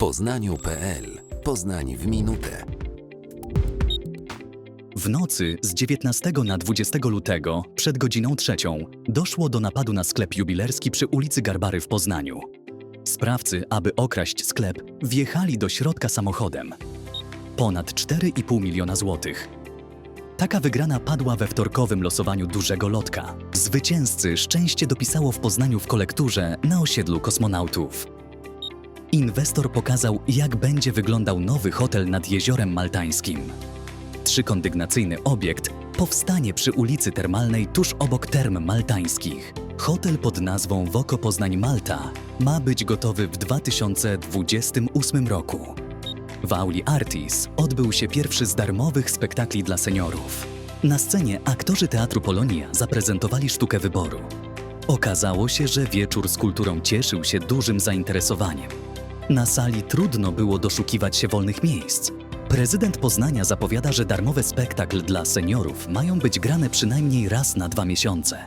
poznaniu.pl Poznań w minutę. W nocy z 19 na 20 lutego, przed godziną trzecią, doszło do napadu na sklep jubilerski przy ulicy Garbary w Poznaniu. Sprawcy, aby okraść sklep, wjechali do środka samochodem. Ponad 4,5 miliona złotych. Taka wygrana padła we wtorkowym losowaniu dużego lotka. Zwycięzcy szczęście dopisało w Poznaniu w kolekturze na osiedlu kosmonautów. Inwestor pokazał, jak będzie wyglądał nowy hotel nad Jeziorem Maltańskim. Trzykondygnacyjny obiekt powstanie przy ulicy Termalnej tuż obok Term Maltańskich. Hotel pod nazwą Woko Poznań Malta ma być gotowy w 2028 roku. W auli Artis odbył się pierwszy z darmowych spektakli dla seniorów. Na scenie aktorzy Teatru Polonia zaprezentowali sztukę wyboru. Okazało się, że wieczór z kulturą cieszył się dużym zainteresowaniem. Na sali trudno było doszukiwać się wolnych miejsc. Prezydent Poznania zapowiada, że darmowy spektakl dla seniorów mają być grane przynajmniej raz na dwa miesiące.